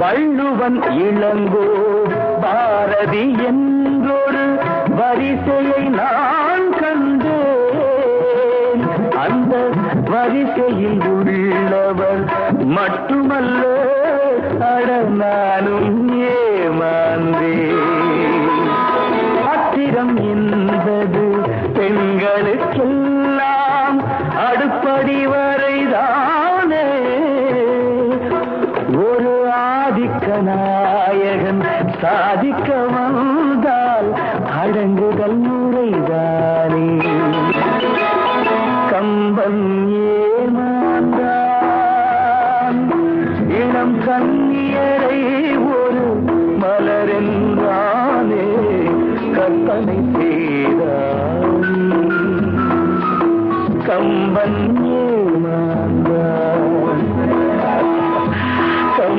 வள்ளுவன் இளங்கோ பாரதி என்றொரு வரிசையை நான் கண்டேன். அந்த வரிசையில் உள்ளவர் மட்டுமல்ல அட நானும் ஏமாந்தேன். அத்திரம் என்பது பெண்களுக்கு ஆதிக்க நாயகன் சாதிக்க வந்தால் அடங்குதல் முறைதானே. கம்பன் ஏமாந்தான். இளம் கண்ணியரை ஒரு மலரென்றானே. கற்பனை செய்தான். கம்பன் ஏமாந்தான்.